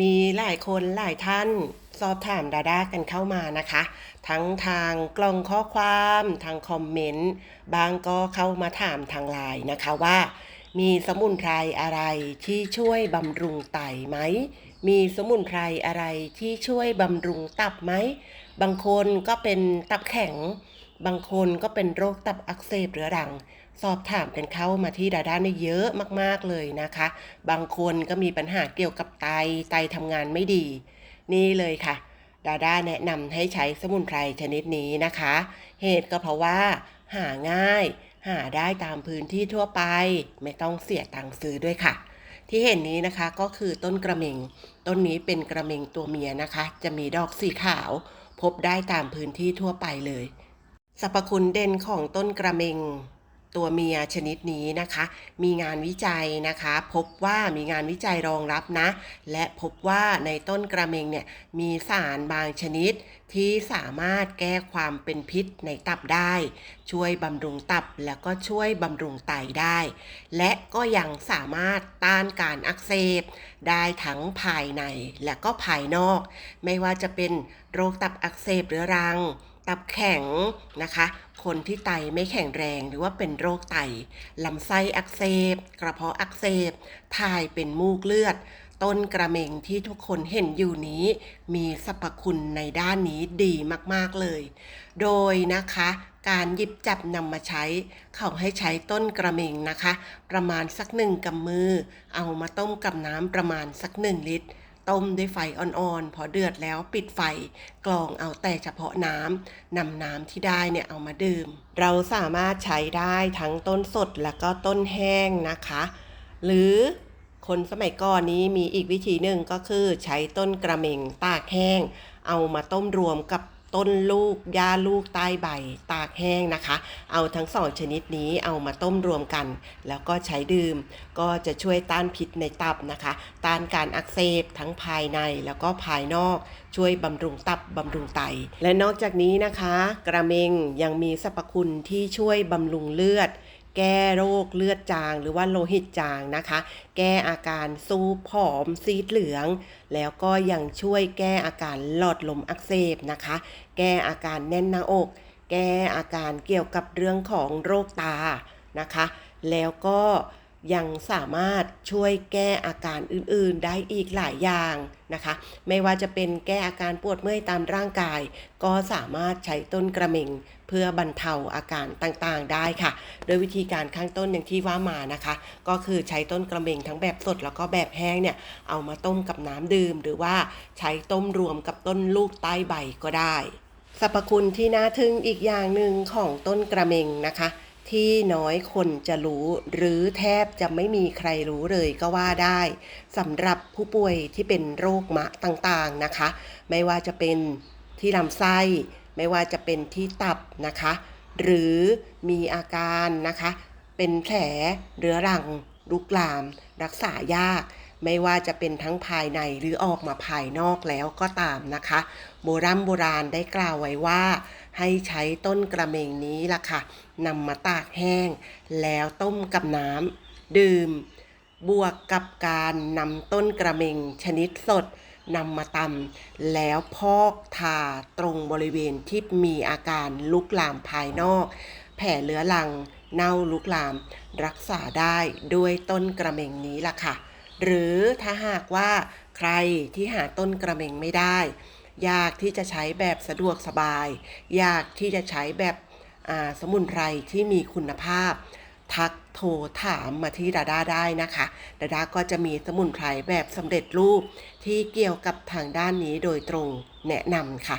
มีหลายคนหลายท่านสอบถามดาด้ากันเข้ามานะคะ ทั้งทางกล่องข้อความทางคอมเมนต์บางก็เข้ามาถามทางไลน์นะคะว่า มีสมุนไพรอะไรที่ช่วยบำรุงไตไหม มีสมุนไพรอะไรที่ช่วยบำรุงตับไหม บางคนก็เป็นตับแข็ง บางคนก็เป็นโรคตับอักเสบเรื้อรัง สอบถามกันเข้ามาที่ดาด้าเนี่ยเยอะมากๆเลยนะคะ บางคนก็มีปัญหาเกี่ยวกับไตไตทำงานไม่ดี นี่เลยค่ะ ดาด้าแนะนำให้ใช้สมุนไพรชนิดนี้นะคะ เหตุก็เพราะว่า หาง่าย หาได้ตามพื้นที่ทั่วไป ไม่ต้องเสียตังค์ซื้อด้วยค่ะ ที่เห็นนี้นะคะก็คือต้นกระเมงต้นนี้เป็นกระเมงตัวเมียนะคะ จะมีดอกสีขาว พบได้ตามพื้นที่ทั่วไปเลยสรรพคุณเด่นของต้นกระเมง ตัวเมียชนิดนี้นะคะ มีงานวิจัยนะคะ พบว่ามีงานวิจัยรองรับนะ และพบว่าในต้นกระเมงเนี่ยมีสารบางชนิดที่สามารถแก้ความเป็นพิษในตับได้ ช่วยบำรุงตับแล้วก็ช่วยบำรุงไตได้ และก็ยังสามารถต้านการอักเสบได้ทั้งภายในและก็ภายนอก ไม่ว่าจะเป็นโรคตับอักเสบเรื้อรัง ตับแข็งนะคะ คนที่ไตไม่แข็งแรงหรือว่าเป็นโรคไตลำไส้อักเสบ กระเพาะอักเสบถ่ายเป็นมูกเลือด ต้นกระเมงที่ทุกคนเห็นอยู่นี้ มีสรรพคุณในด้านนี้ดีมากๆเลย โดยนะคะการหยิบจับนำมาใช้ เขาให้ใช้ต้นกระเมงนะคะ ประมาณสักหนึ่งกำมือ เอามาต้มกับน้ำประมาณสักหนึ่งลิตร ต้มด้วยไฟอ่อนๆ พอเดือดแล้วปิดไฟกรองเอาแต่เฉพาะน้ำนำน้ำที่ได้เนี่ยเอามาดื่ม เราสามารถใช้ได้ทั้งต้นสดแล้วก็ต้นแห้งนะคะ หรือคนสมัยก่อนนี้มีอีกวิธีหนึ่งก็คือใช้ต้นกระเมงตากแห้ง เอามาต้มรวมกับ ต้นลูกยาลูกใต้ใบ ตากแห้งนะคะ เอาทั้งสองชนิดนี้เอามาต้มรวมกัน แล้วก็ใช้ดื่ม ก็จะช่วยต้านพิษในตับนะคะ ต้านการอักเสบทั้งภายในแล้วก็ภายนอก ช่วยบำรุงตับบำรุงไต และนอกจากนี้นะคะ กระเมงยังมีสรรพคุณที่ช่วยบำรุงเลือด แก้โรคเลือดจาง หรือว่าโลหิตจางนะคะ แก้อาการซูบผอมซีดเหลือง แล้วก็ยังช่วยแก้อาการหลอดลมอักเสบนะคะ แก้อาการแน่นหน้าอก แก้อาการเกี่ยวกับเรื่องของโรคตานะคะ แล้วก็ ยังสามารถช่วยแก้อาการอื่นๆได้อีกหลายอย่างนะคะ ไม่ว่าจะเป็นแก้อาการปวดเมื่อยตามร่างกาย ก็สามารถใช้ต้นกระเมงเพื่อบรรเทาอาการต่างๆได้ค่ะ โดยวิธีการข้างต้นอย่างที่ว่ามานะคะ ก็คือใช้ต้นกระเมงทั้งแบบสดแล้วก็แบบแห้งเนี่ยเอามาต้มกับน้ำดื่ม หรือว่าใช้ต้มรวมกับต้นลูกใต้ใบก็ได้สรรพคุณที่น่าทึ่งอีกอย่างหนึ่งของต้นกระเมงนะคะ ที่น้อยคนจะรู้หรือแทบจะไม่มีใครรู้เลยก็ว่าได้สำหรับผู้ป่วยที่เป็นโรคมะต่างๆนะคะ ไม่ว่าจะเป็นที่ลำไส้ ไม่ว่าจะเป็นที่ตับนะคะ หรือมีอาการนะคะ เป็นแผลเรื้อรังลุกลาม รักษายาก ไม่ว่าจะเป็นทั้งภายในหรือออกมาภายนอกแล้วก็ตามนะคะ โบราณโบราณได้กล่าวไว้ว่า ให้ใช้ต้นกระเมงนี้ล่ะค่ะนำมาตากแห้ง แล้วต้มกับน้ำดื่ม บวกกับการนำต้นกระเมงชนิดสดนำมาตำแล้วพอกทาตรงบริเวณที่มีอาการลุกลามภายนอก แผลเรื้อรัง เน่าลุกลาม รักษาได้ด้วยต้นกระเมงนี้ล่ะค่ะ หรือถ้าหากว่าใครที่หาต้นกระเมงไม่ได้ ยากที่จะใช้แบบสะดวกสบาย ยากที่จะใช้แบบสมุนไพรที่มีคุณภาพ ทักโทรถามมาที่ดาด้าได้นะคะดาด้าก็จะมีสมุนไพรแบบสำเร็จรูปที่เกี่ยวกับทางด้านนี้โดยตรงแนะนำค่ะ